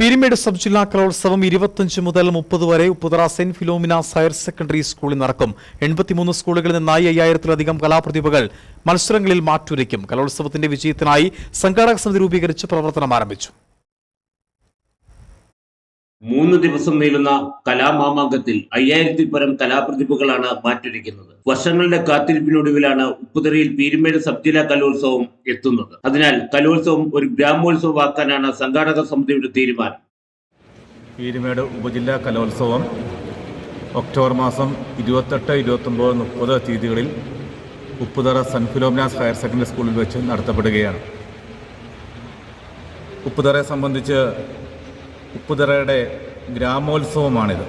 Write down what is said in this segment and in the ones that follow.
Peermade sub ജില്ലാ കലോത്സവം ഇരുപത്തഞ്ച് മുതൽ മുപ്പത് വരെ Upputhara saint Philomena's higher secondary സ്കൂളിൽ നടക്കും. എൺപത്തിമൂന്ന് സ്കൂളുകളിൽ നിന്നായി അയ്യായിരത്തിലധികം കലാപ്രതിഭകൾ മത്സരങ്ങളിൽ മാറ്റുരയ്ക്കും. കലോത്സവത്തിന്റെ വിജയത്തിനായി സംഘാടക സമിതി രൂപീകരിച്ച് പ്രവർത്തനം ആരംഭിച്ചു. മൂന്ന് ദിവസം നീളുന്ന കലാമാമാങ്കത്തിൽ അയ്യായിരത്തിൽ പരം കലാപ്രതിഭകളാണ് മാറ്റൊരുക്കുന്നത്. വർഷങ്ങളുടെ കാത്തിരിപ്പിനൊടുവിലാണ് ഉപ്പുതറയിൽ പീരുമേട് സബ് ജില്ലാ കലോത്സവം എത്തുന്നത്. അതിനാൽ കലോത്സവം ഒരു ഗ്രാമോത്സവമാക്കാനാണ് സംഘാടക സമിതിയുടെ തീരുമാനം. പീരുമേട് ഉപജില്ലാ കലോത്സവം ഒക്ടോബർ മാസം ഇരുപത്തെട്ട് ഇരുപത്തൊമ്പത് മുപ്പത് തീയതികളിൽ Upputhara saint Philomena's higher secondary സ്കൂളിൽ വെച്ച് നടത്തപ്പെടുകയാണ്. ഉപ്പുതറയെ സംബന്ധിച്ച് ഉപ്പുതറയുടെ ഗ്രാമോത്സവമാണിത്.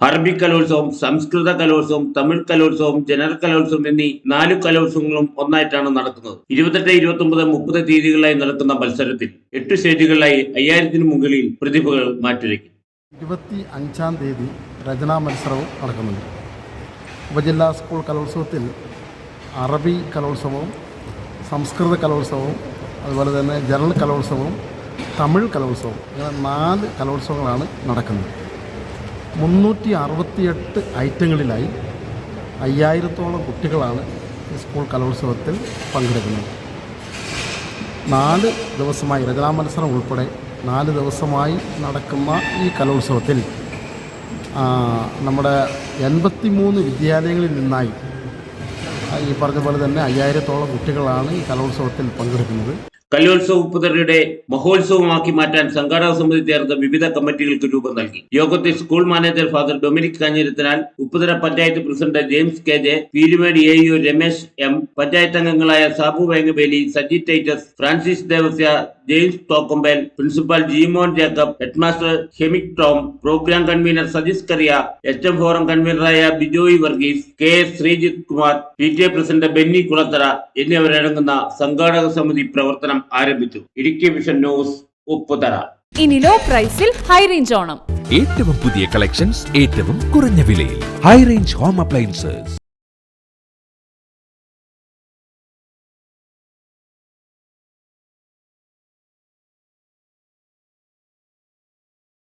അറബിക് കലോത്സവം സംസ്കൃത കലോത്സവം തമിഴ് കലോത്സവം ജനറൽ കലോത്സവം എന്നീ നാല് കലോത്സവങ്ങളും ഒന്നായിട്ടാണ് നടക്കുന്നത്. ഇരുപത്തെട്ട് ഇരുപത്തി ഒമ്പത് മുപ്പത് തീയതികളിലായി നടക്കുന്ന മത്സരത്തിൽ എട്ട് സ്റ്റേജുകളിലായി അയ്യായിരത്തിന് മുകളിൽ പ്രതിഭകൾ മാറ്റുരയ്ക്കും. ഇരുപത്തി അഞ്ചാം തീയതി രചനാ മത്സരവും നടക്കുന്നുണ്ട്. ഉപജില്ലാ സ്കൂൾ കലോത്സവത്തിൽ അറബി കലോത്സവവും സംസ്കൃത കലോത്സവവും അതുപോലെ തന്നെ ജനറൽ കലോത്സവവും തമിഴ് കലോത്സവം അങ്ങനെ നാല് കലോത്സവങ്ങളാണ് നടക്കുന്നത്. മുന്നൂറ്റി അറുപത്തിയെട്ട് ഐറ്റങ്ങളിലായി അയ്യായിരത്തോളം കുട്ടികളാണ് സ്കൂൾ കലോത്സവത്തിൽ പങ്കെടുക്കുന്നത്. നാല് ദിവസമായി രചനാ മത്സരം ഉൾപ്പെടെ നാല് ദിവസമായി നടക്കുന്ന ഈ കലോത്സവത്തിൽ നമ്മുടെ എൺപത്തി മൂന്ന് വിദ്യാലയങ്ങളിൽ നിന്നായി ഈ പറഞ്ഞ പോലെ തന്നെ അയ്യായിരത്തോളം കുട്ടികളാണ് ഈ കലോത്സവത്തിൽ പങ്കെടുക്കുന്നത്. കലോത്സവ പുതറിയുടെ മഹോത്സവമാക്കി മാറ്റാൻ സംഘാടക സമിതി ചേർന്ന വിവിധ കമ്മിറ്റികൾക്ക് രൂപം നൽകി. യോഗത്തിൽ school manager father Dominic Kanjirathinal Upputhara panchayat president James K J Peermade A U Ramesh M panchayat അംഗങ്ങളായ Sabu Vengabeli Saji Titus Francis Devasya James Thokkampel principal Jimon Jacob headmaster Hemic Tom programme convener Sajees Kariya H M forum കൺവീനറായ Bijoy Varghese K S Sreejith Kumar P T A president Benny Kulathara എന്നിവരടങ്ങുന്ന സംഘാടക സമിതി പ്രവർത്തനം ആരംഭിച്ചു. Idukki vision news Upputhara. ഇനി low പ്രൈസിൽ high range Onam. ഏറ്റവും പുതിയ collections ഏറ്റവും കുറഞ്ഞ വിലയിൽ. High range home appliances